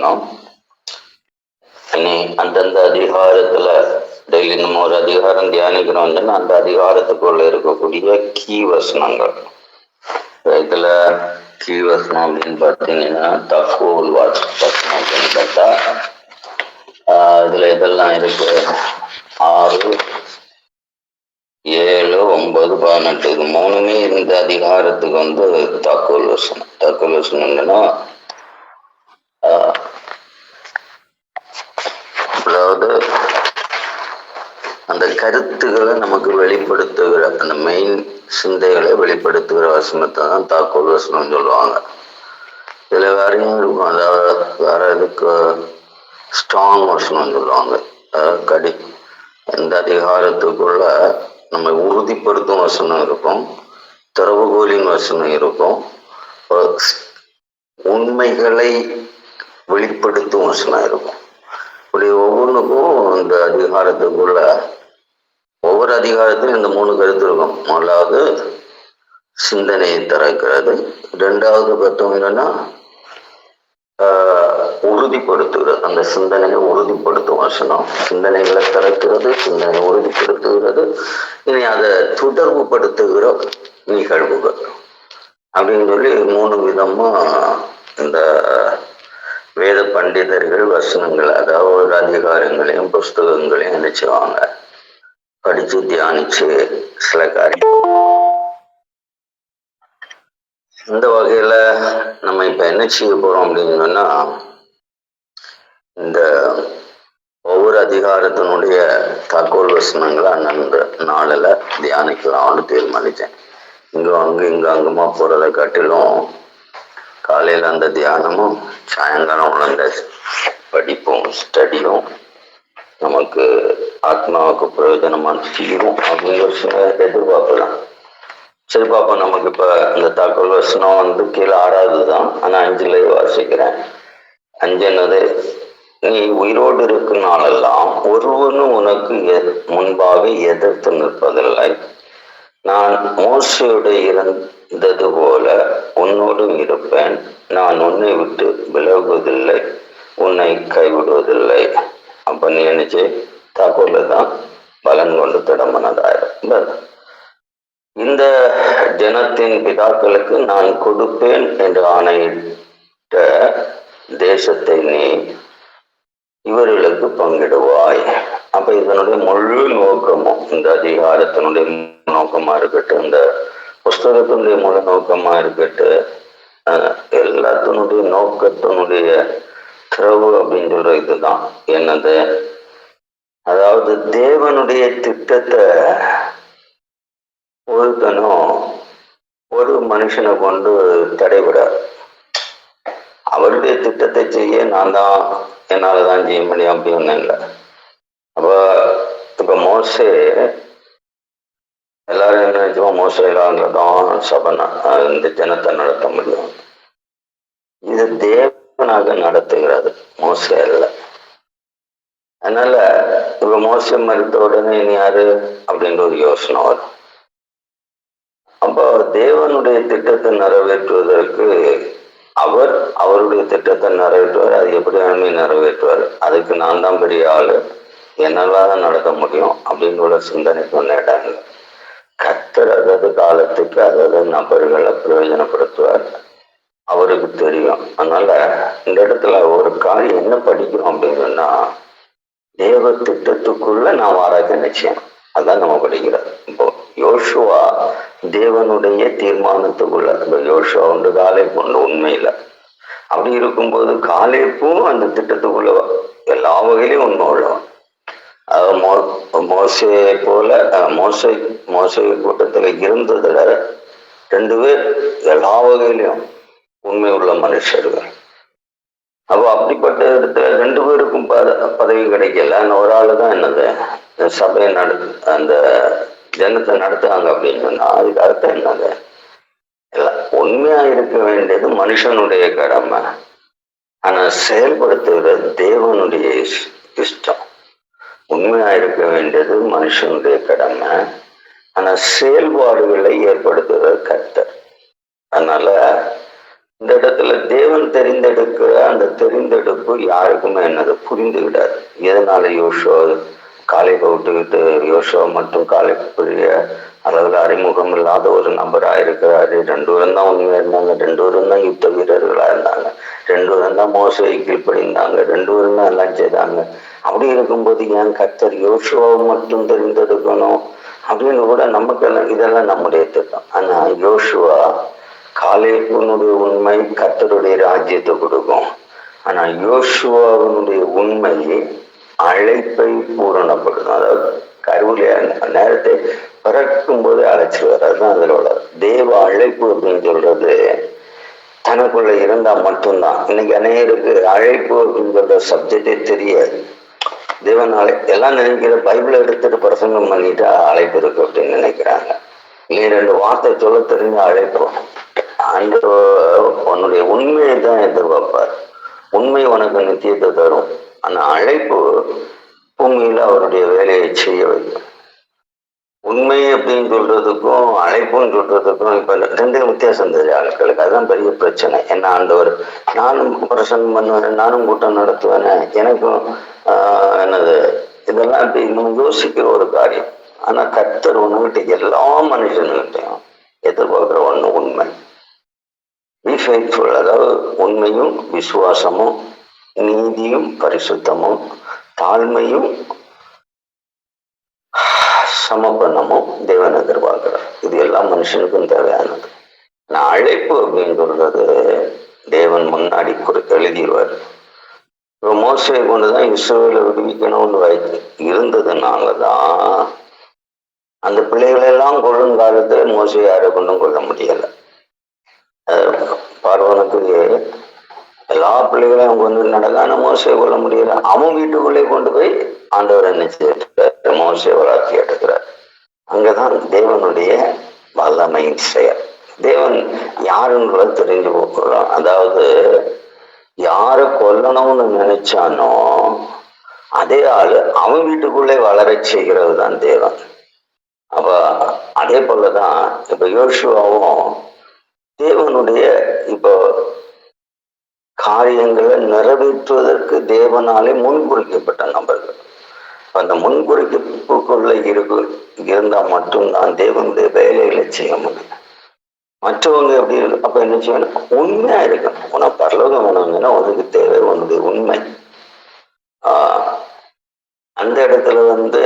பேசணும் இனி அந்தந்த அதிகாரத்துல டெய்லி நம்ம ஒரு அதிகாரம் தியானிக்கிறோம்னா அந்த அதிகாரத்துக்குள்ள இருக்கக்கூடிய கீ வசனங்கள். இதுல கீ வசனம் அப்படின்னு பார்த்தீங்கன்னா தகோல் வசனம் அப்படின்னு பார்த்தா இதுல இதெல்லாம் இருக்கு. ஆறு ஏழு ஒன்பது பதினெட்டு இது மூணுமே இந்த அதிகாரத்துக்கு வந்து தகவல் வசனம். தகவல் வசனம் என்னன்னா அதாவது அந்த கருத்துக்களை நமக்கு வெளிப்படுத்துகிற அந்த மெயின் சிந்தைகளை வெளிப்படுத்துகிற வசனத்தை தான் தாக்கோல் வசனம் சொல்லுவாங்க. சில வேறையும் இருக்கும்? அதாவது வேற இதுக்கு ஸ்ட்ராங் வசனம் சொல்லுவாங்க? கடி இந்த அதிகாரத்துக்குள்ள நம்ம உறுதிப்படுத்தும் வசனம் இருக்கும் திறவுகோலின் வசனம் இருக்கும். உண்மைகளை வெளிப்படுத்தும் வசனம் இருக்கும். இப்படி ஒவ்வொன்றுக்கும் இந்த அதிகாரத்துக்குள்ள ஒவ்வொரு அதிகாரத்திலும் இந்த மூணு கருத்து இருக்கும். முதலாவது சிந்தனையை திறக்கிறது. ரெண்டாவது பார்த்தோம்னா ஆஹ், உறுதிப்படுத்துகிறது. அந்த சிந்தனையை உறுதிப்படுத்தும் வசனம் சிந்தனைகளை திறக்கிறது சிந்தனை உறுதிப்படுத்துகிறது. இனி அதை தொடர்பு படுத்துகிற நிகழ்வுகள் அப்படின்னு சொல்லி மூணு விதமா இந்த வேத பண்டிதர்கள் வசனங்கள் அதாவது ஒரு அதிகாரங்களையும் புஸ்தகங்களையும் நினைச்சுவாங்க படிச்சு தியானிச்சு சில காரியம். இந்த வகையில நம்ம இப்ப என்ன செய்ய போறோம் அப்படின்னு சொன்னா இந்த ஒவ்வொரு அதிகாரத்தினுடைய தகவல் வசனங்களை அந்தந்த நாளில் தியானிக்கலாம்னு தீர்மானித்தேன் இங்க அங்கே இங்க அங்கமாக போகிறத காட்டிலும் காலையில அந்த தியானமும் சாயங்காலம் உள்ள படிப்பும் ஸ்டடியும் நமக்கு ஆத்மாவுக்கு பிரயோஜனமான தீரும். அப்படிங்கிற ஒரு சில எதிர்பார்க்கலாம் சரி பாப்பா நமக்கு இப்ப இந்த தகவல் வசனம் வந்து கீழே ஆறாவது தான். ஆனா அஞ்சுல வாசிக்கிறேன். அஞ்சு என்னது? நீ உயிரோடு இருக்கும் நாளெல்லாம் ஒருவனும் உனக்கு எ- முன்பாக எதிர்த்து நிற்பதில்லை. நான் மோசையோடு இருந்தது போல உன்னோடும் இருப்பேன். நான் உன்னை விட்டு விலகுவதில்லை. உன்னை கைவிடுவதில்லை. அப்ப நீ நினைச்சு தாக்கோல தான் பலன் கொண்டு திடமனதாயிரம் இந்த ஜனத்தின் பிதாக்களுக்கு நான் கொடுப்பேன் என்று ஆணையிட்ட தேசத்தை நீ இவர்களுக்கு பங்கிடுவாய். அப்ப இதனுடைய முழு நோக்கமும் இந்த அதிகாரத்தினுடைய நோக்கமா இருக்கட்டும் இந்த புஸ்தகத்தினுடைய முழு நோக்கமா இருக்கட்டும் அஹ், எல்லாத்தினுடைய நோக்கத்தினுடைய திறவு அப்படின்னு சொல்ற இதுதான். என்னது? அதாவது தேவனுடைய திட்டத்தை ஒருத்தனும் ஒரு மனுஷனை கொண்டு தடைபட அவருடைய திட்டத்தை செய்ய நான் தான் என்னாலதான் தான் செய்ய முடியும் அப்படின்னு இல்லை. அப்ப இப்ப மோசே எல்லாரும் என்ன நினைச்சோம் மோசையிலாங்க சபை இந்த ஜனத்தை நடத்த முடியும். இது தேவனாக நடத்துகிறது மோசே அல்ல. அதனால இப்ப மோசை மறுத்த உடனே இனி யாரு? அப்படின்ற ஒரு யோசனை வரும். அப்போ தேவனுடைய திட்டத்தை நிறைவேற்றுவதற்கு அவர் அவருடைய திட்டத்தை நிறைவேற்றுவார் அது எப்படி வேணுமே நிறைவேற்றுவார். அதுக்கு நான் தான் பெரிய ஆளு. என்னால் தான் நடக்க முடியும் அப்படின்னு உள்ள சிந்தனைக்கு ஒன்று கத்தர் அதாவது காலத்துக்கு அதது நபர்களை பிரயோஜனப்படுத்துவார். அவருக்கு தெரியும். அதனால இந்த இடத்துல ஒரு காரியம் என்ன படிக்கிறோம் அப்படின்னு சொன்னா தேவ திட்டத்துக்குள்ள நான் ஆராய்ச்சி நிச்சயம். அதான் நம்ம படிக்கிறோம் இப்போ யோசுவா தேவனுடைய தீர்மானத்துக்குள்ள இப்போ யோசுவா உண்டு காலை கொண்டு உண்மையில. அப்படி இருக்கும்போது காலேப்பும் அந்த திட்டத்துக்குள்ள எல்லா வகையிலையும் உண்மை உள்ளவன். மோ- மோசையை போல மோசை மோசை கூட்டத்தில் இருந்ததுல ரெண்டு பேர் எல்லா வகையிலையும் உண்மை உள்ள மனுஷர்கள். அப்போ அப்படிப்பட்ட இடத்துல ரெண்டு பேருக்கும் பத பதவி கிடைக்கல. ஒரு ஆளு தான் என்னது? சபையை நட அந்த ஜனத்தை நடத்துறாங்க அப்படின்னு சொன்னா அதுக்கு அர்த்தம் என்னது எல்லாம் உண்மையா இருக்க வேண்டியது மனுஷனுடைய கடமை. ஆனா செயல்படுத்துகிறது தேவனுடைய இஷ்டம். உண்மையா இருக்க வேண்டியது மனுஷனுடைய கடமை. ஆனா செயல்பாடுகளை ஏற்படுத்துகிற கர்த்தர். அதனால இந்த இடத்துல தேவன் தெரிந்தெடுக்கிற அந்த தெரிந்தெடுப்பு யாருக்குமே என்னது புரிந்து விடாது எதனால யோசோ காலை விட்டுக்கிட்டு யோசோ மட்டும் காலைக்குரிய புரிய அளவில் அறிமுகம் இல்லாத ஒரு நபரா இருக்கிறாரு. ரெண்டு பேரும் தான் உண்மையா இருந்தாங்க. ரெண்டு பேரும் தான் யுத்த வீரர்களா இருந்தாங்க. ரெண்டு பேரும் தான் மோசடி கீழ்ப்படிந்தாங்க ரெண்டு பேரும் தான் எல்லாம் செய்தாங்க. அப்படி இருக்கும்போது ஏன் கர்த்தர் யோசுவாவை மட்டும் தெரிந்தெடுக்கணும்? அப்படின்னு கூட நமக்கு எல்லாம் இதெல்லாம் நம்முடைய திட்டம். ஆனா யோசுவா காலேப்புனுடைய உண்மை கர்த்தருடைய ராஜ்யத்தை கொடுக்கும். ஆனா யோசுவாவினுடைய உண்மை அழைப்பை பூரணப்படும் அதாவது கருவில நேரத்தை பிறக்கும் போது அழைச்சி வர்றதுதான் அதில் உள்ள தேவ அழைப்பு அப்படின்னு சொல்றது தனக்குள்ள இருந்தா மட்டும்தான். இன்னைக்கு அநேகருக்கு அழைப்பு அப்படிங்கிற சப்ஜெக்டே தெரியாது. தேவன் அழை எல்லாம் நினைக்கிற பைபிளை எடுத்துட்டு பிரசங்கம் பண்ணிட்டா அழைப்பு இருக்கு அப்படின்னு நினைக்கிறாங்க. நீ ரெண்டு வார்த்தை சொல்ல தெரிஞ்ச அழைப்போம் அந்த உன்னுடைய உண்மையை தான் எதிர்பார்ப்பார். உண்மை உனக்கு நித்தியத்தை தரும். ஆனா அழைப்பு பூமியில அவருடைய வேலையை செய்ய வைக்கும். உண்மை அப்படின்னு சொல்றதுக்கும் அழைப்புன்னு சொல்றதுக்கும் இப்ப ரெண்டு வித்தியாசம் தெரியும் ஆட்களுக்கு. அதுதான் பெரிய பிரச்சனை. என்ன ஆண்டவர் நானும் பிரசனம் பண்ணுவேன் நானும் கூட்டம் நடத்துவேன் எனக்கும் ஆஹ், என்னது இதெல்லாம் இப்படி நம்ம யோசிக்கிற ஒரு காரியம். ஆனா கத்தர் ஒண்ணுகிட்ட எல்லா மனுஷனுகிட்டையும் எதிர்பார்க்கிற ஒண்ணு உண்மை. பி ஃபெய்த்ஃபுல் அதாவது உண்மையும் விசுவாசமும் நீதியும் பரிசுத்தமும் தாழ்மையும் சமபணமும் தேவன் எதிர்பார்க்கிறார். இது எல்லா மனுஷனுக்கும் தேவையானது. நான் அழைப்பு அப்படின்னு சொல்றது தேவன் முன்னாடி குறி எழுதிடுவார். இப்போ மோசையை கொண்டுதான் இஸ்ரோவில் விடுவிக்கணும்னு வைத்து இருந்ததுனால தான் அந்த பிள்ளைகளெல்லாம் கொள்ளும் காலத்தில் மோசையை யாரை கொண்டும் கொள்ள முடியல. பார்வனுக்கு எல்லா பிள்ளைகளையும் கொண்டு நடக்கான மோசையை கொள்ள முடியல. அவன் வீட்டுக்குள்ளே கொண்டு போய் ஆண்டவர் என்ன செய்யறாரு மோசையை வளர்ச்சி எடுக்கிறார். அங்கதான் தேவனுடைய வல்லமையின் செயல். தேவன் யாருன்றத தெரிஞ்சு போகிறோம் அதாவது யாரை கொல்லணும்னு நினைச்சானோ அதே ஆளு அவன் வீட்டுக்குள்ளே வளர செய்கிறது தான் தேவன். அப்ப அதே போலதான் இப்ப யோசுவாவும் தேவனுடைய இப்போ காரியங்களை நிறைவேற்றுவதற்கு தேவனாலே முன்குறிக்கப்பட்ட நபர்கள். அந்த முன்குறிப்புக்குள்ள இருக்கு இருந்தா மட்டும்தான் தேவனுடைய வேலைகளை செய்ய முடியும். மற்றவங்க எப்படி இருக்கு அப்ப என்ன செய்யணும் உண்மையா இருக்கணும். உனக்கு பரலோகம் வேணுங்கன்னா உனக்கு தேவை உன்னுடைய உண்மை. ஆஹ் அந்த இடத்துல வந்து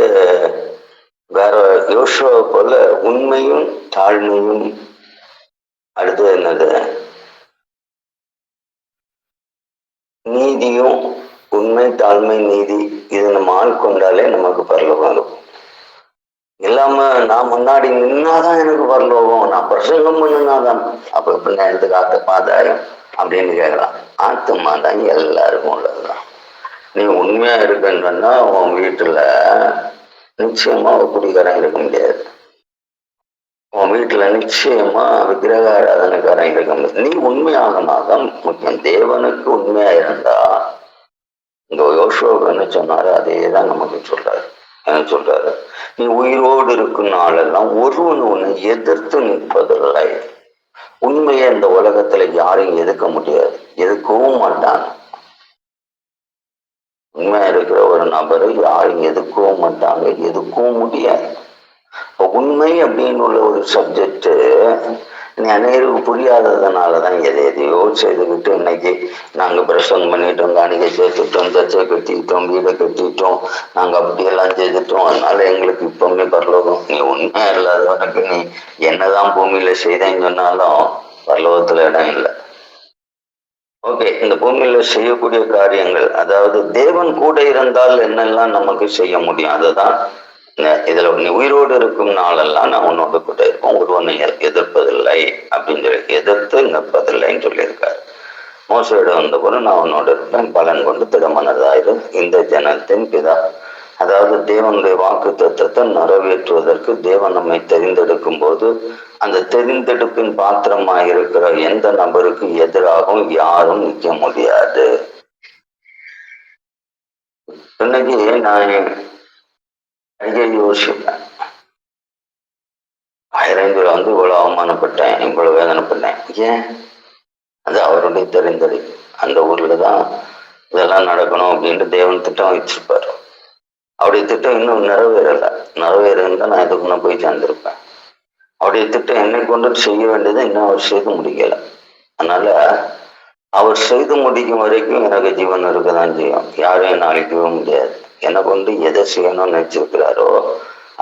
வேற யோசுவை போல உண்மையும் தாழ்மையும். அடுத்து என்னது? நீதியும் உண்மை தாழ்மை நீதி இது நம்ம ஆட்கொண்டாலே நமக்கு பரலோகம் இருக்கும் இல்லாம நான் முன்னாடி நின்னாதான் எனக்கு பரலோகம் நான் பிரசங்கம் பண்ணினாதான். அப்ப எப்படி நேரத்துக்கு ஆத்த பாதாயம் அப்படின்னு கேட்கலாம் ஆத்மா தான் எல்லாருக்கும் உள்ளதுதான். நீ உண்மையா இருக்குன்னு சொன்னா உன் வீட்டுல நிச்சயமா ஒரு குடிகாரன் இருக்க முடியாது. உன் வீட்டுல நிச்சயமா விக்கிரக ஆராதனைக்காரன் இருக்க முடியாது நீ உண்மையாகனாதான் முக்கியம் தேவனுக்கு உண்மையா இருந்தா இந்த யோசுவாவுக்கு என்ன சொன்னாரு அதே தான் நமக்கு சொல்றாரு. என்ன சொல்றாரு? நீ உயிரோடு இருக்கும் நாளெல்லாம் ஒருவன் உன்னை எதிர்த்து நிற்பதில்லை. உண்மையை இந்த உலகத்துல யாரையும் எதிர்க்க முடியாது. எதிர்க்கவும் மாட்டான். உண்மையா இருக்கிற ஒரு நபரை யாரும் எதிர்க்கவும் மாட்டாங்க. எதுக்கவும் முடியாது. இப்போ உண்மை அப்படின்னு உள்ள ஒரு சப்ஜெக்ட் நீ அநேருக்கு புரியாததுனாலதான் எதை எதையோ செய்துக்கிட்டு இன்னைக்கு நாங்க பிரசங்கம் பண்ணிட்டோம் காணிக்கை சேர்த்துட்டோம் தச்சை கட்டிட்டோம் வீடை கட்டிட்டோம் நாங்க அப்படியெல்லாம் செய்துட்டோம். அதனால எங்களுக்கு இப்பவுமே பரலோகம். நீ உண்மையா இல்லாதவனுக்கு நீ என்னதான் பூமியில செய்தேன்னு சொன்னாலும் பரலோகத்துல இடம் இல்லை. ஓகே இந்த பூமியில செய்யக்கூடிய காரியங்கள் அதாவது தேவன் கூட இருந்தால் என்னெல்லாம் நமக்கு செய்ய முடியும் அதுதான் இதுல நீ உயிரோடு இருக்கும் நாளெல்லாம் நான் உன்னோட கூட இருப்போம் ஒருவனை எதிர்ப்பதில்லை அப்படின்னு சொல்லி எதிர்த்து நிற்பதில்லைன்னு சொல்லியிருக்காரு. மோசையிடம் வந்த நான் உன்னோட இருப்பேன். பலன் கொண்டு திடமனதாயிரு. இந்த ஜனத்தின் பிதா. அதாவது தேவனுடைய வாக்கு தத்துவத்தை நிறைவேற்றுவதற்கு தேவன் நம்மை தெரிந்தெடுக்கும் போது அந்த தெரிந்தெடுப்பின் பாத்திரமாக இருக்கிற எந்த நபருக்கு எதிராகவும் யாரும் நிற்க முடியாது. இன்னைக்கு நான் அடிக்கடி யோசிப்பேன் ஆயிரந்தில் வந்து இவ்வளவு அவமானப்பட்டேன் இவ்வளவு வேதனைப்பட்டேன். ஏன்? அது அவருடைய தெரிந்தது. அந்த ஊர்ல தான் இதெல்லாம் நடக்கணும் அப்படின்ட்டு தேவன் திட்டம் வச்சிருப்பாரு அவருடைய திட்டம் இன்னும் நிறைவேறல. நிறைவேறா நான் இதுக்குள்ள போய் சேர்ந்திருப்பேன். அவருடைய திட்டம் என்னை கொண்டு செய்ய வேண்டியதை இன்னும் அவர் செய்து முடிக்கல. அதனால அவர் செய்து முடிக்கும் வரைக்கும் எனக்கு ஜீவன் இருக்கதான் செய்யும். யாரும் என்னை அழிக்கவே முடியாது. என்னை கொண்டு எதை செய்யணும்னு நினைச்சிருக்கிறாரோ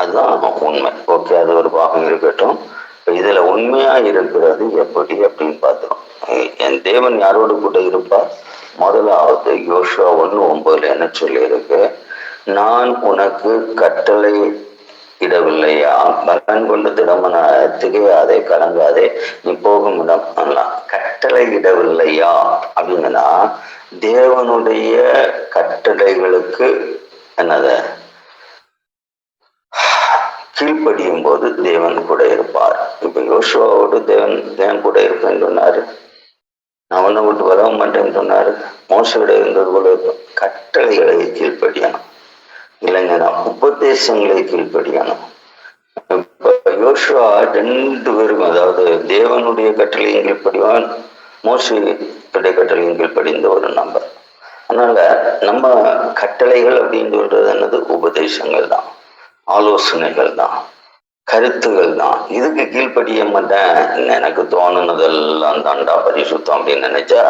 அதுதான் உண்மை. ஓகே அது ஒரு பாகம் இருக்கட்டும். இப்ப இதுல உண்மையா இருக்கிறது எப்படி அப்படின்னு பார்த்தோம். என் தேவன் யாரோடு கூட இருப்பார்? முதலாவது யோஷா ஒன்று ஒன்பதுல என்ன சொல்லியிருக்கு? நான் உனக்கு கட்டளை இடவில்லையா? பலன் கொண்டு திடமன திகையாதே கலங்காதே நீ போகும் இடம் கட்டளை இடவில்லையா? அப்படின்னா தேவனுடைய கட்டளைகளுக்கு என்னது கீழ்ப்படியும் போது தேவன் கூட இருப்பார். இப்ப யோசுவாவோடு தேவன் தேவன் கூட இருப்பேன்னு சொன்னாரு. நான் ஒன்றை விட்டு வரவ மாட்டேன்னு சொன்னாரு. மோசோட இருந்தது போல கட்டளைகளை கீழ்ப்படியணும். இல்லைங்கன்னா உபதேசங்களை கீழ்ப்படியணும். இப்ப யோசுவா ரெண்டு பேரும் அதாவது தேவனுடைய கட்டளையும் கீழ்ப்படிவான் மோசுடைய கட்டளையும் கீழ்ப்படிந்த ஒரு நம்பர் அதனால நம்ம கட்டளைகள் அப்படின்னு சொல்றது என்னது? உபதேசங்கள் தான் ஆலோசனைகள் தான் கருத்துகள் தான். இதுக்கு கீழ்ப்படிய மாட்டேன். எனக்கு தோணுனதெல்லாம் தாண்டா பரிசுத்தம் அப்படின்னு நினைச்சா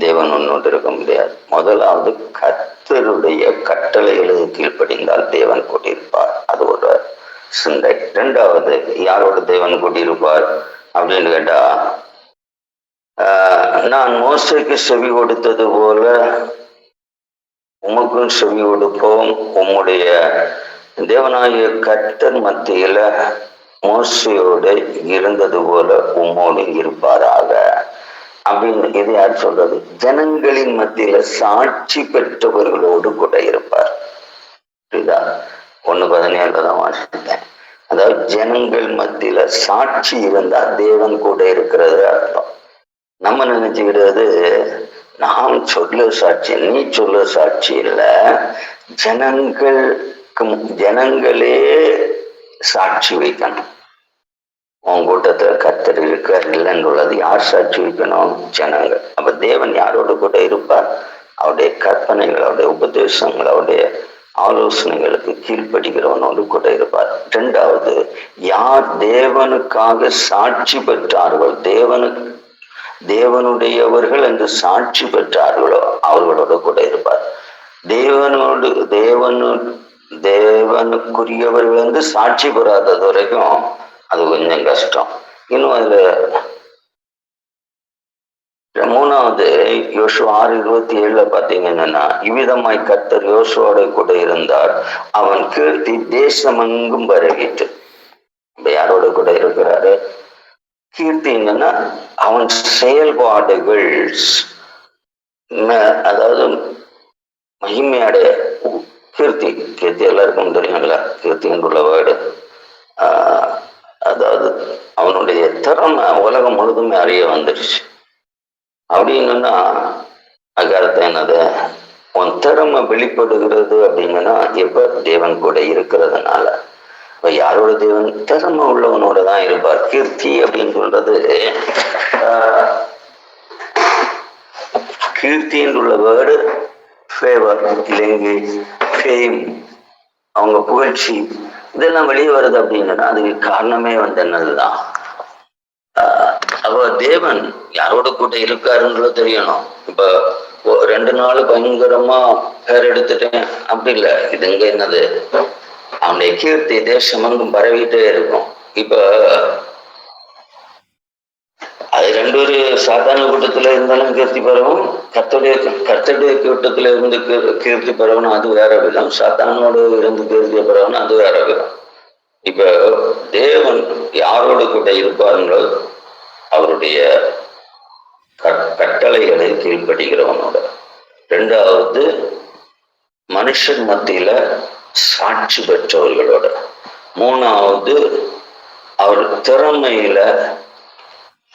தேவன் ஒன்று இருக்க முடியாது. முதலாவது கத்தருடைய கட்டளைகளுக்கு கீழ்ப்படிந்தால் தேவன் கூட்டியிருப்பார் அது ஒரு சிந்தை. ரெண்டாவது யாரோட தேவன் கூட்டியிருப்பார் அப்படின்னு கேட்டா ஆஹ், நான் மோசைக்கு செவி கொடுத்தது போல உமக்கும் செவி கொடுப்போம். உம்முடைய தேவனாகிய கர்த்தர் மத்தியில மோசையோடு இருந்தது போல உம்மோடு இருப்பாராக. அப்படின்னு இது யார் சொல்றது? ஜனங்களின் மத்தியில சாட்சி பெற்றவர்களோடு கூட இருப்பார். புரியுதா? ஒண்ணு பதினேழுல தான் வாசித்தேன். அதாவது ஜனங்கள் மத்தியில சாட்சி இருந்தா தேவன் கூட இருக்கிறது அர்த்தம். நம்ம நினைச்சுக்கிறது நான் சொல்ல சாட்சி நீ சொல்ல சாட்சி இல்லை. ஜனங்களுக்கும் ஜனங்களே சாட்சி வைக்கணும். உன் கூட்டத்தில் கத்தர் இருக்கார் இல்லைன்னு உள்ளது யார் சாட்சி வைக்கணும்? ஜனங்கள். அப்ப தேவன் யாரோட கூட இருப்பார்? அவருடைய கற்பனைகள் அவருடைய உபதேசங்கள் அவருடைய ஆலோசனைகளுக்கு கீழ்ப்படுகிறவனோடு கூட இருப்பார். ரெண்டாவது யார் தேவனுக்காக சாட்சி பெற்றார்கள் தேவனுக்கு தேவனுடையவர்கள் என்று சாட்சி பெற்றார்களோ அவர்களோட கூட இருப்பார். தேவனோடு தேவனு தேவனுக்குரியவர்கள் வந்து சாட்சி பெறாதது வரைக்கும் அது கொஞ்சம் கஷ்டம். இன்னும் அதுல மூணாவது யோசு ஆறு இருபத்தி ஏழுல பாத்தீங்கன்னா இவ்விதமாய் கர்த்தர் யோசுவோட கூட இருந்தார். அவன் கீர்த்தி தேசமெங்கும் பரவிட்டு இப்ப யாரோட கூட இருக்கிறாரு? கீர்த்தி என்னன்னா அவன் செயல்பாடுகள் அதாவது மகிமையாடைய கீர்த்தி. கீர்த்தி எல்லாருக்கும் தெரியுங்களா கீர்த்தி என்றுள்ள வேர்டு அதாவது அவனுடைய திறமை உலகம் முழுதுமே அறிய வந்துடுச்சு அப்படின்னா என்னன்னா அக்காரத்தை என்னது? உன் திறமை வெளிப்படுகிறது அப்படின்னா எப்ப? தேவன் கூட இருக்கிறதுனால. இப்ப யாரோட தேவன் திறமை உள்ளவனோட தான் இருப்பார்? கீர்த்தி அப்படின்னு சொல்றது ஆஹ், என்றுள்ள உள்ள வேர்டு ஃபேவர் இல்லைங்க ஃபேம் அவங்க புகழ்ச்சி இதெல்லாம் வெளியே வருது அப்படின்னா அதுக்கு காரணமே வந்து என்னதுதான்? ஆஹ் தேவன் யாரோட கூட இருக்காருன்றதோ தெரியணும். இப்ப ஒ- ரெண்டு நாள் பயங்கரமா பேர் எடுத்துட்டேன். அப்படி இல்ல. இதுங்க என்னது? அவனுடைய கீர்த்தி தேசமெங்கும் பரவிட்டே இருக்கும். இப்ப அது ரெண்டு ஒரு சாதாரண கூட்டத்துல இருந்தாலும் கீர்த்தி பரவும். கர்த்தருடைய கர்த்தருடைய கூட்டத்துல இருந்து கீர்த்தி பரவணும் அது வேற விதம். சாத்தானோடு இருந்து கீர்த்தி பரவணும் அது வேற விதம். இப்ப தேவன் யாரோடு கூட இருப்பாருங்களோ அவருடைய கட்- கட்டளைகளை கீழ்ப்படுகிறவனோட. ரெண்டாவது மனுஷன் மத்தியில சாட்சி பெற்றவர்களோட. மூணாவது அவர் திறமையில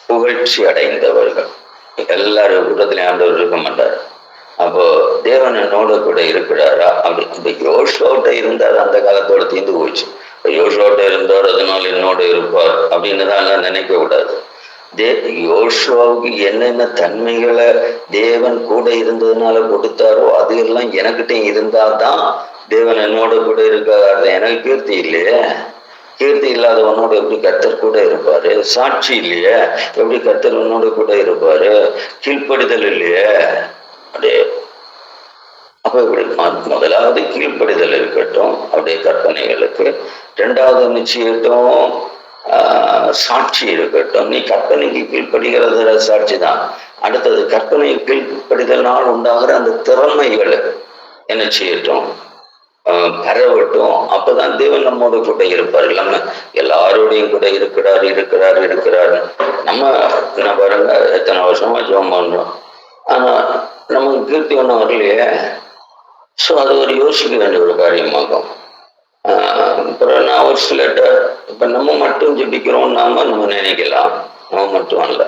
புகழ்ச்சி அடைந்தவர்கள். எல்லாரும் கூட்டத்திலையும் ஆண்டவர் இருக்க மாட்டார். அப்போ தேவன் என்னோட கூட இருக்கிறாரா? அப்படி இந்த யோசோட்ட இருந்தார். அந்த காலத்தோட தீர்ந்து போச்சு. இப்ப யோசோட்ட இருந்தார். அதனால என்னோட இருப்பார். அப்படின்னு தான் எல்லாம் நினைக்க கூடாது தே யோசுவாவுக்கு என்னென்ன தன்மைகளை தேவன் கூட இருந்ததுனால கொடுத்தாரோ அது எல்லாம் எனக்கிட்ட இருந்தாதான் தேவன் என்னோட கூட இருக்காரு. எனக்கு கீர்த்தி இல்லையே. கீர்த்தி இல்லாதவனோட எப்படி கர்த்தர் கூட இருப்பாரு? சாட்சி இல்லையே. எப்படி கத்தர் உன்னோட கூட இருப்பாரு? கீழ்ப்படிதல் இல்லையே. அப்படியே. அப்ப இப்படி முதலாவது கீழ்ப்படிதல் இருக்கட்டும். அப்படியே கற்பனைகளுக்கு. ரெண்டாவது நிச்சயட்டும் சாட்சி இருக்கட்டும் நீ கற்பனைக்கு கீழ்ப்படுகிறது சாட்சி தான் அடுத்தது கற்பனை கீழ்ப்படிதல்னால் உண்டாகிற அந்த திறமைகள் என்ன செய்யட்டும்? ஆஹ், பரவட்டும். அப்பதான் தேவன் நம்மோட கூட இருப்பார். இல்லாம எல்லாரோடையும் கூட இருக்கிறார் இருக்கிறார் இருக்கிறார். நம்ம என்ன பாருங்க எத்தனை வருஷமா ஜோம் பண்றோம். ஆனா நமக்கு கீர்த்தி ஒன்றும் வரலையே ஸோ அது ஒரு யோசிக்க வேண்டிய ஒரு காரியமாகும். அப்புறம் நான் ஒரு சிலட்ட இப்போ நம்ம மட்டும் ஜபிக்கிறோம் நாம நம்ம நினைக்கலாம். நம்ம மட்டும் அல்ல.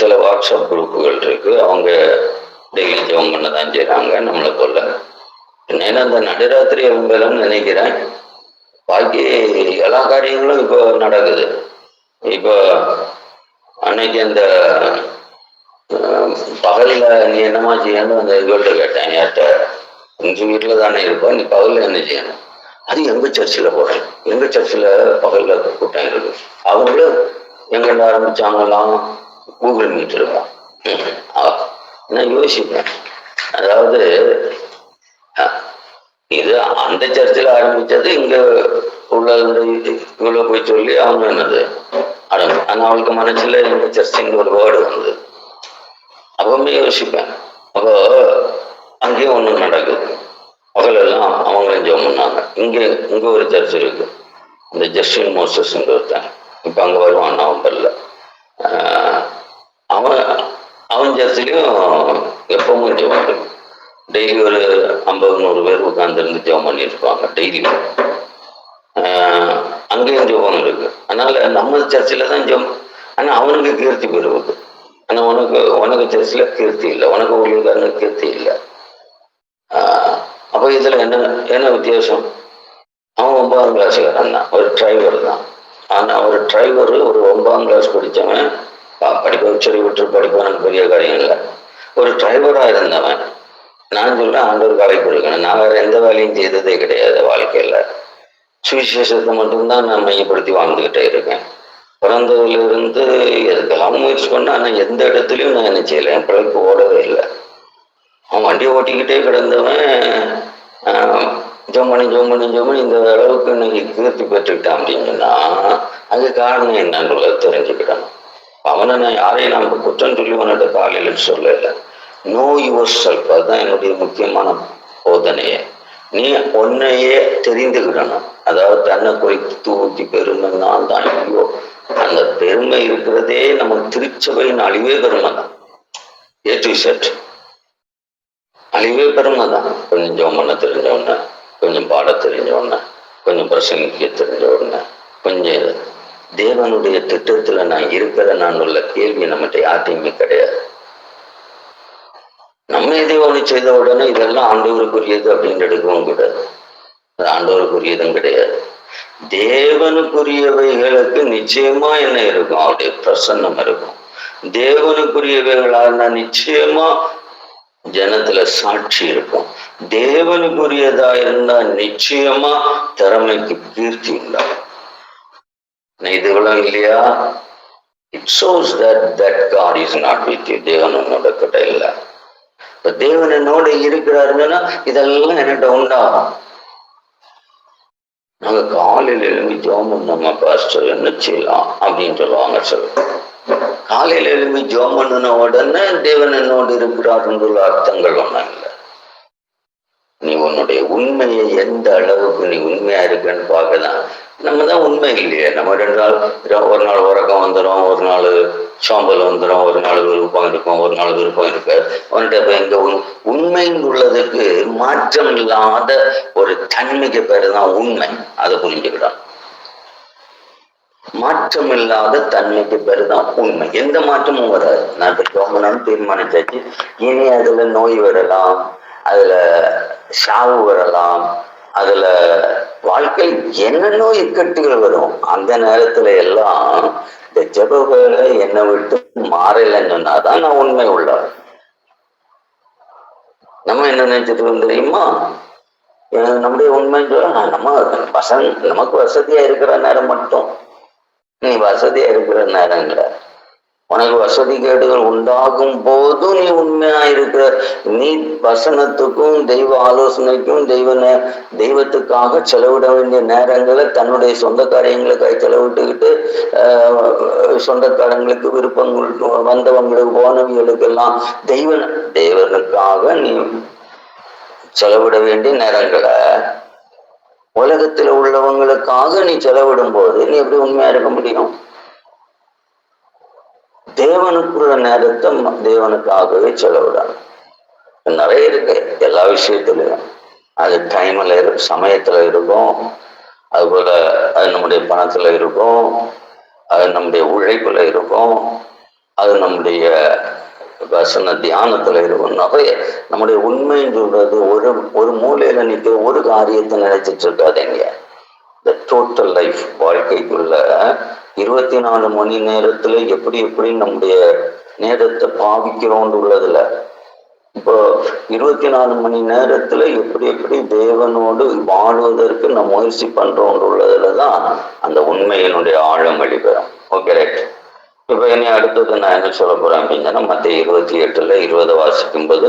சில வாட்ஸ்அப் குரூப்புகள் இருக்கு. அவங்க டெய்லி ஜெபம் பண்ண தான் செய்கிறாங்க நம்மளை போல. ஏன்னா அந்த நடுராத்திரி அவங்களும் நினைக்கிறேன். பாக்கி எல்லா காரியங்களும் இப்போ நடக்குது. இப்போ அன்னைக்கு அந்த பகலில் நீ என்னமா செய்யணும் அந்த இவள்கிட்ட கேட்டேன். யார்கிட்ட? உங்க வீட்டில் தானே இருப்போம் நீ பகலில் என்ன செய்யணும்? அது எங்க சர்ச்சில் போடுறேன் எங்க சர்ச்சில் பகல்ல கூட்டம் இருக்கு அவங்களும் எங்க ஆரம்பிச்சாங்கலாம் கூகுள் மீட் இருக்கும். நான் யோசிப்பேன். அதாவது இது அந்த சர்ச்சில் ஆரம்பிச்சது இங்க உள்ள இவ்வளோ இது போய் சொல்லி அவங்க என்னது அடங்கும் ஆனால் அவளுக்கு மனசில் இந்த சர்ச்சின்னு ஒரு வேர்டு வந்தது. அப்பவுமே யோசிப்பேன். அப்போ அங்கேயும் ஒண்ணு நடக்குது. பகலெல்லாம் அவங்களும் ஜெபம் பண்ணாங்க இங்க இங்க ஒரு சர்ச் இருக்கு. இந்த ஜஸ்டின் மோசஸ்ங்க ஒருத்தன். இப்ப அங்க வருவான் நவம்பர்ல. ஆஹ் அவன் அவன் சர்ச்சிலையும் எப்பவும் ஜெபம் இருக்கு டெய்லி ஒரு ஐம்பது நூறு பேர் உட்காந்துருந்து ஜெபம் பண்ணியிருப்பாங்க டெய்லி. ஆஹ் அங்கேயும் ஜெபம் இருக்கு. அதனால நம்ம சர்ச்சில் தான் ஜெபம். ஆனா அவனுக்கு கீர்த்தி பெறுவது. ஆனா உனக்கு உனக்கு சர்ச்சில் கீர்த்தி இல்லை. உனக்கு ஊழியக்காரனுக்கு கீர்த்தி இல்லை. ஆஹ் அப்போ இதுல என்ன என்ன வித்தியாசம்? அவன் ஒன்பதாம் கிளாஸ்காரன் தான். ஒரு டிரைவர் தான். ஆனா ஒரு டிரைவர் ஒரு ஒன்பதாம் கிளாஸ் படித்தவன் ப- படிப்பை சரி விட்டு படிப்பானுக்கு பெரிய காரியம் இல்லை. ஒரு டிரைவரா இருந்தவன் நான் சொல்றேன் ஆண்டவர் வேலைக்கு கொடுக்கணும் நான் வேற எந்த வேலையும் செய்ததே கிடையாது வாழ்க்கையில. சுவிசேஷத்தை மட்டும்தான் நான் மையப்படுத்தி வாழ்ந்துகிட்டே இருக்கேன். பிறந்ததுல இருந்து எதுக்கெல்லாம் முயற்சி பண்ணா ஆனா எந்த இடத்துலயும் நான் என்ன செய்யல. என் பிழைப்பு ஓடவே இல்லை. அவன் வண்டியை ஓட்டிக்கிட்டே கிடந்தவன் ஜோமணி ஜோமணி ஜோமணி இந்த அளவுக்கு இன்னைக்கு கீர்த்தி பெற்றுக்கிட்டான் அப்படின்னு சொன்னா அது காரணம் என்னன்னு தெரிஞ்சுக்கிடணும் அவனை நான் யாரையும் நம்ம குற்றம் சொல்லி காலையில் சொல்லலை சொல்லல. நோ யுவர் செல்ஃப் அதுதான் என்னுடைய முக்கியமான போதனையே. நீ உன்னையே தெரிந்துக்கிடணும். அதாவது தன்னை குறித்து தூக்கி பெருமைனால் தான் ஐயோ அந்த பெருமை இருக்கிறதே நமக்கு திருச்சபையின் அழிவே பெருமை தான் ஏ டு செட் அழிவே பெருமை தான் கொஞ்சம் ஜோம் பண்ண தெரிஞ்ச உடனே கொஞ்சம் பாட தெரிஞ்ச உடனே கொஞ்சம் பிரசங்கிக்க தெரிஞ்ச உடனே கொஞ்சம் இது. தேவனுடைய திட்டத்துல நான் இருக்கிற நான் உள்ள கேள்வி நம்மகிட்ட யார்ட்டையுமே கிடையாது. நம்ம எதையோ ஒன்று செய்த உடனே இதெல்லாம் ஆண்டவருக்குரியது அப்படின்னு எடுக்கவும் கூடாது. அது ஆண்டவருக்குரியதும் கிடையாது. தேவனுக்குரியவைகளுக்கு நிச்சயமா என்ன இருக்கும்? அவருடைய பிரசன்னம் இருக்கும். தேவனுக்குரியவைகளா நான் நிச்சயமா ஜனத்துல சாட்சி இருக்கும். தேவனுக்குரியதா இருந்தா நிச்சயமா திறமைக்கு கீர்த்தி உண்டாகும். நான் இல்லையா? It shows that that God is not with you தேவன் உன்னோட கிட்ட இல்ல. இப்ப தேவன் என்னோட இருக்கிறாருன்னா இதெல்லாம் என்கிட்ட உண்டாகும் நாங்க காலையில எழுந்து ஜோம் பண்ணோமா பாஸ்டர் என்ன செய்யலாம் அப்படின்னு சொல்லுவாங்க சார் காலையில எழுப்பி ஜோம் பண்ணின உடனே தேவன் என்னோடு இருக்கிறாருன்ற அர்த்தங்கள் ஒண்ணும் இல்லை. நீ உன்னுடைய உண்மையை எந்த அளவுக்கு நீ உண்மையா இருக்கன்னு பார்க்கலாம் நம்ம தான் உண்மை இல்லையே. நம்ம ரெண்டு நாள் ஒரு நாள் உறக்கம் வந்துடும் ஒரு நாள் சோம்பல் வந்துடும் ஒரு நாள் விருப்பம் இருக்கும் ஒரு நாள் விருப்பம் இருக்கு. அவன்கிட்ட இப்போ இங்க உண்- உண்மைன்னு உள்ளதுக்கு மாற்றம் இல்லாத ஒரு தன்மைக்கு பேர் தான் உண்மை. அதை புரிஞ்சுக்கிடும் மாற்றம் இல்லாத தன்மைக்கு பேரு தான் உண்மை. எந்த மாற்றமும் வராது. நான் இப்ப ஜோமனான்னு தீர்மானிச்சாச்சு. இனி அதுல நோய் வரலாம் அதுல சாவு வரலாம் அதுல வாழ்க்கையில் என்னென்னோ இக்கட்டுகள் வரும்? அந்த நேரத்துல எல்லாம் இந்த ஜப வேலை என்னை விட்டு மாறலைன்னு சொன்னாதான் நான் உண்மை உள்ளார் நம்ம என்ன நினைச்சிட்டு தெரியுமா? நம்முடைய உண்மைன்னு சொல்ல நம்ம வசன் நமக்கு வசதியா இருக்கிற நேரம் மட்டும். நீ வசதியா இருக்கிற நேரங்கள உனக்கு வசதி கேடுகள் உண்டாகும் போதும் நீ உண்மையா இருக்கிற நீ வசனத்துக்கும் தெய்வ ஆலோசனைக்கும் தெய்வ நே- தெய்வத்துக்காக செலவிட வேண்டிய நேரங்களை தன்னுடைய சொந்த காரியங்களுக்காக செலவிட்டுக்கிட்டு சொந்தக்காரங்களுக்கு விருப்பங்களுக்கு வந்தவங்களுக்கு போனவங்களுக்கு எல்லாம் தெய்வ தெய்வனுக்காக நீ செலவிட வேண்டிய நேரங்களை உலகத்துல உள்ளவங்களுக்காக நீ செலவிடும் போது நீ எப்படி உண்மையா இருக்க முடியும்? தேவனுக்குள்ள நேரத்தை தேவனுக்காகவே செலவிடணும். நிறைய இருக்கு எல்லா விஷயத்துலயும் அது டைம்ல இரு சமயத்துல இருக்கும். அதுபோல அது நம்முடைய பணத்துல இருக்கும். அது நம்முடைய உழைப்புல இருக்கும். அது நம்முடைய வசன தியானத்துல இருக்கும் நம்முடைய உண்மைன்னு சொல்றது ஒரு ஒரு மூலையில நிக்க ஒரு காரியத்தை நினைச்சிட்டு இருக்காதீங்க. இந்த டோட்டல் லைஃப் வாழ்க்கைக்குள்ள இருபத்தி நாலு மணி நேரத்துல எப்படி எப்படி நம்முடைய நேரத்தை பாவிக்கிறோம்னு உள்ளதுல இப்போ இருபத்தி நாலு மணி நேரத்துல எப்படி எப்படி தேவனோடு வாழ்வதற்கு நம்ம முயற்சி பண்றோம் உள்ளதுலதான் அந்த உண்மையினுடைய ஆழம் வெளிப்பெறும் ஓகே ரைட் இப்ப என்னை அடுத்தது நான் என்ன சொல்ல போறேன் அப்படின்னா மத்திய இருபத்தி எட்டுல இருபது வாசிக்கும் போது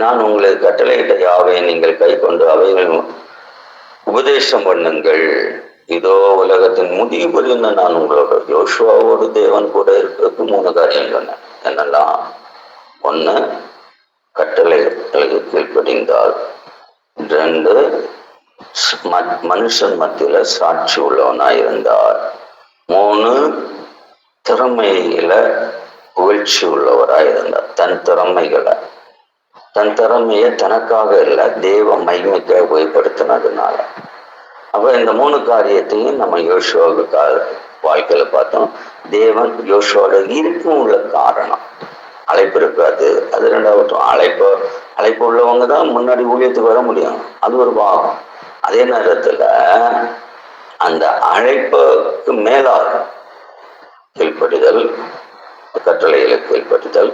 நான் உங்களுக்கு கட்டளையிட்ட யாவை நீங்கள் கை கொண்டு அவைகள் உபதேசம் பண்ணுங்கள். இதோ உலகத்தின் முடிவு புரிந்த நான் உங்களோட யோசுவாவோடு தேவன் கூட இருக்கிறதுக்கு மூணு காரியம் சொன்னேன். என்னெல்லாம்? ஒண்ணு கட்டளைகளுக்கு கீழ்ப்படிந்தால். ரெண்டு மனுஷன் மத்தியில சாட்சி உள்ளவனா இருந்தார். மூணு திறமையில புகழ்ச்சி உள்ளவராக இருந்தார். தன் திறமைகளை. தன் திறமையை தனக்காக இல்லை தேவ மகிமைக்காக உபயோகப்படுத்தினதுனால. அப்ப இந்த மூணு காரியத்தையும் நம்ம யோசுவாவுக்கு வாழ்க்கையில பார்த்தோம். தேவன் யோசுவோட இருக்கும் உள்ள காரணம். அழைப்பு இருக்காது. அது ரெண்டாவது அழைப்பு. அழைப்பு உள்ளவங்க தான் முன்னாடி ஊழியத்துக்கு வர முடியும். அது ஒரு பாகம் அதே நேரத்துல அந்த அழைப்புக்கு மேலாகும் கீழ்ப்படிதல் கட்டளைகளை கீழ்ப்படிதல்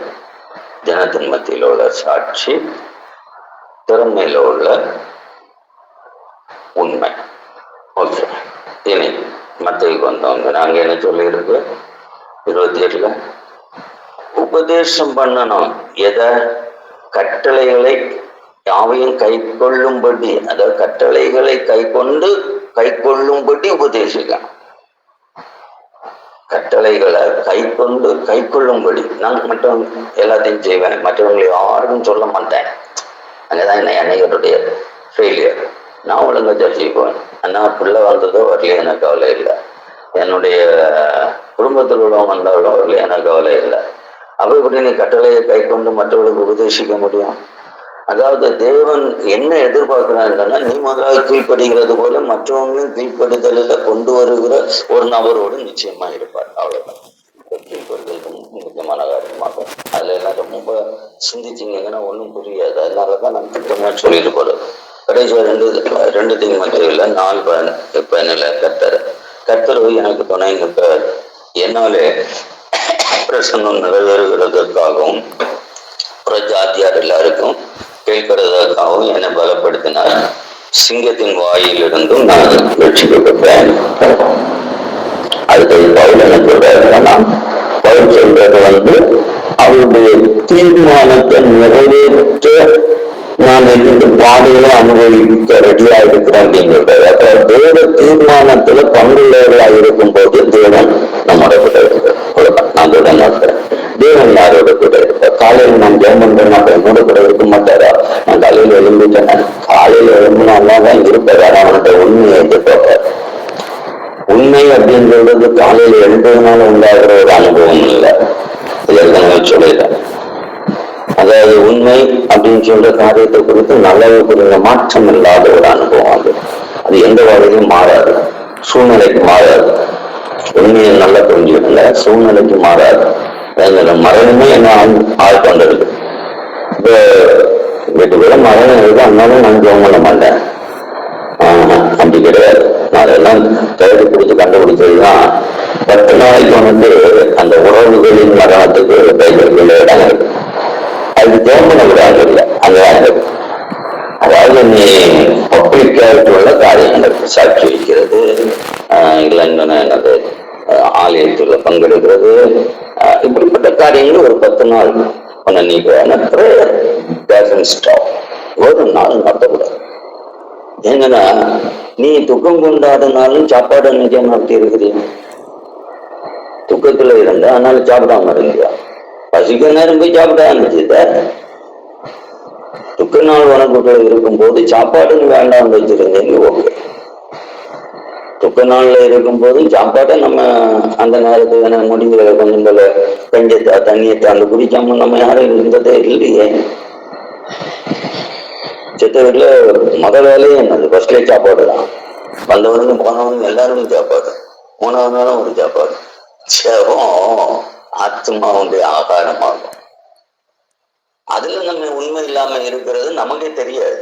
ஜனத்தின் மத்தியில் உள்ள சாட்சி திறமையில உள்ள உண்மை. ஓகே இனி மத்தியில் வந்தவங்க நாங்க என்ன சொல்லியிருக்கோம் இருபத்தி எட்டுல உபதேசம் பண்ணணும். எதை? கட்டளைகளை யாவையும் கை கொள்ளும்படி அதாவது கட்டளைகளை கை கொண்டு கை கொள்ளும்படி உபதேசிக்கணும். கட்டளைகளை கை கொண்டு கை கொள்ளும்படி நான் மட்டும் எல்லாத்தையும் செய்வேன். மற்றவங்களை யாருக்கும் சொல்ல மாட்டேன். அங்கதான் என்ன என்னையோடைய ஃபெயிலியர் நான் ஒழுங்கா ஜட்ஜி போவேன். அண்ணா பிள்ளை வந்ததோ வரலையோ எனக்கு கவலை இல்லை. என்னுடைய குடும்பத்தில் உள்ளவங்க வந்தாலும் வரலையோ எனக்கு கவலை இல்லை. அப்போ இப்படி நீ கட்டளையை கை கொண்டு மற்றவர்களுக்கு உபதேசிக்க முடியும்? அதாவது தேவன் என்ன எதிர்பார்க்கிறாங்கன்னா நீ முதலாவது கீழ்ப்படுகிறது போல மற்றவங்களும் கீழ்ப்படுதலில் கொண்டு வருகிற ஒரு நபரோடு நிச்சயமா இருப்பார். அவ்வளவுதான். கீழ்ப்படுதல் ரொம்ப முக்கியமான காரியமாகும் அதுல எல்லாம் ரொம்ப சிந்திச்சிங்கன்னா ஒண்ணும் புரியாது. அதனாலதான் நான் திட்டமா சொல்லிட்டு போறேன் கடைசி ரெண்டு ரெண்டு திங்க மட்டும் நாலு பயன் பயனில் கத்தர் கத்தர் எனக்கு துணை நிற்பார். என்னாலே பிரசன்னம் நிறைவேறுகிறதற்காகவும் பிரஜாத்தியார் எல்லாருக்கும் கேட்கிறதற்காகவும் என்னை பலப்படுத்தினார். சிங்கத்தின் வாயிலிருந்தும் நான் ரட்சிக்கப்பட்டேன் அதுக்கு பவுல் என்ன சொல்றாருன்னா பவுல் சொல்றது வந்து அவருடைய தீர்மானத்தை நிறைவேற்ற நான் இந்த பாதையில அனுபவிக்க ரெடியா இருக்கிறேன் அப்படின்னு சொல்றாரு. அப்ப தேவ தீர்மானத்துல பங்குள்ளவர்களா இருக்கும் போது தேவன் நம்மோட கூட இருக்கிறேன் நான் கூட தேவன் யாரோட கூட இருப்பார்? காலையில் நான் ஜெயம் பண்றேன் அப்ப என்னோட காலையில காலையில எழுந்துனா தான் அவன்கிட்ட உண்மையை எதிர்பார்ப்பார் உண்மை அப்படின்னு சொல்றது காலையில எழுந்ததுனால உண்டாகிற ஒரு அனுபவம் இல்லை. இது ஏற்கனவே சொல்லிட்டேன் அதாவது உண்மை அப்படின்னு சொல்ற காரியத்தை குறித்து நல்லது குறித்த மாற்றம் இல்லாத ஒரு அனுபவம் அது. அது எந்த வகையிலும் மாறாது. சூழ்நிலைக்கு மாறாது. உண்மையை நல்லா புரிஞ்சுக்கல சூழ்நிலைக்கு மாறாது. மரணமே என்ன ஆள் கொண்டிருக்கு. இப்போ வீட்டுக்குள்ள மரணம் இருக்கு அண்ணனும் நான் ஜெபம் பண்ண மாட்டேன் அப்படி கிடையாது. அதெல்லாம் தேடி பிடிச்சு கண்டுபிடிச்சதுதான். பத்து நாளைக்கு வந்து அந்த உறவுகளின் மரணத்துக்கு பைபிளுக்குள்ள இடம் இருக்கு அது தேவன விடாது இல்லை அந்த வார்த்தை அதாவது நீ பப்ளிக்காக உள்ள காரியங்கள் சாட்சி வைக்கிறது இல்லை என்னது ஆலயத்தில் பங்கெடுக்கிறது இப்படிப்பட்ட காரியங்கள் ஒரு பத்து நாள். உன்னை நீ ஸ்டாப் ஒரு நாள் நடத்தக்கூடாது என்னன்னா நீ துக்கம் கொண்டாடினாலும் சாப்பாடு அன்னைக்கே நடத்தி இருக்கிறீங்க துக்கத்துல இருந்த அதனால சாப்பிடாம இருந்தியா பசிக்க நேரம் போய் சாப்பிட ஆரம்பிச்சுத துக்க நாள் உனக்குள்ள இருக்கும்போது சாப்பாடு வேண்டாம் வச்சிருந்தீங்க ஓகே. துக்க நாள்ல இருக்கும்போது சாப்பாட்டை நம்ம அந்த நேரத்துக்கு வேணா முடிவுல கொஞ்சம் போல கஞ்சத்தை தண்ணியத்தை அந்த குடிக்காம நம்ம யாரும் இருந்ததே இல்லையே. சித்த வீட்டுல மொத வேலையே என்னது ஃபர்ஸ்ட்லே சாப்பாடு தான். வந்தவனுக்கும் போனவனுக்கும் எல்லாருக்கும் சாப்பாடு மூணாவது ஒரு சாப்பாடு செவம் ஆத்மாவுடைய ஆகாரமாகும் அதுல நம்ம உண்மை இல்லாம இருக்கிறது நமக்கே தெரியாது.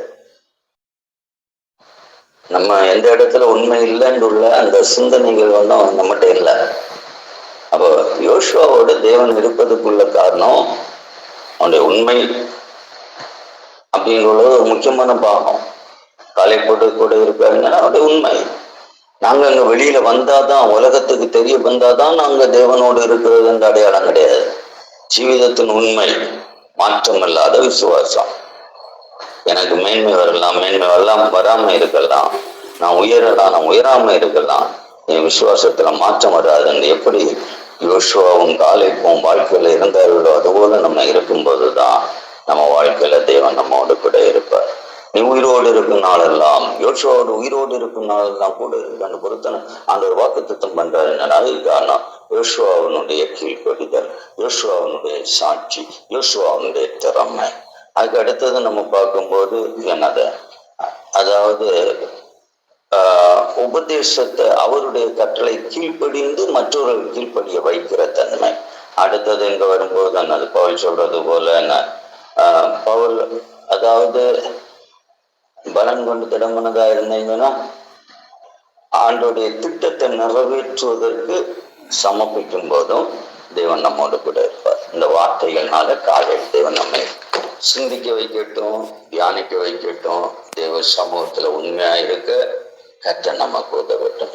நம்ம எந்த இடத்துல உண்மை இல்லைன்னு உள்ள அந்த சிந்தனைகள் வந்து அவன் நம்மகிட்ட இல்லை. அப்போ யோசுவாவோட தேவன் இருப்பதுக்குள்ள காரணம் அவனுடைய உண்மை அப்படிங்கிறது ஒரு முக்கியமான பாகம். காலை போட்டு கூட இருப்பாருங்கன்னா அது உண்மை. நாங்க அங்க வெளியில வந்தாதான் உலகத்துக்கு தெரிய வந்தாதான் நாங்க தேவனோடு இருக்கிறது அடையாளம் கிடையாது. ஜீவிதத்தின் உண்மை மாற்றமில்லாத விசுவாசம். எனக்கு மேன்மை வரலாம் மேன்மை வரலாம் வராம இருக்கலாம். நான் உயரலாம் நான் உயராம இருக்கலாம். என் விசுவாசத்துல மாற்றம் வராதுன்னு எப்படி யோசுவாவும் காலைப்பும் வாழ்க்கையில இருந்தார்களோ அதுபோல நம்ம இருக்கும்போதுதான் நம்ம வாழ்க்கையில தேவன் நம்மோடு கூட இருப்பார். நீ உயிரோடு இருக்கும் நாளெல்லாம் யோசுவாவோட உயிரோடு இருக்கும் நாளெல்லாம் கூட இருக்கான்னு பொறுத்தன அந்த ஒரு வாக்கு திட்டம் பண்றாரு. என்னன்னா காரணம் யோசுவாவினுடைய கீழ்ப்படிதல் யோசுவாவினுடைய சாட்சி யோசுவாவினுடைய திறமை. அதுக்கு அடுத்தது நம்ம பார்க்கும்போது என்னது அதாவது ஆஹ், உபதேசத்தை அவருடைய கட்டளை கீழ்ப்படிந்து மற்றொரு கீழ்ப்படிய வைக்கிற தன்மை. அடுத்தது இங்க வரும்போது என்னது பவுல் சொல்றது போல என்ன பவுல் அதாவது பலன் கொண்டு திடமனதா இருந்தீங்கன்னா ஆண்டோடைய திட்டத்தை நிறைவேற்றுவதற்கு சமர்ப்பிக்கும் போதும் தேவன் நம்மோடு கூட இருப்பார். இந்த வார்த்தைகள்னால காலையில் தேவன் நம்மை சிந்திக்க வைக்கட்டும் தியானிக்க வைக்கட்டும். தேவ சமூகத்துல உண்மையா இருக்க கற்ற நமக்கு உதவட்டும்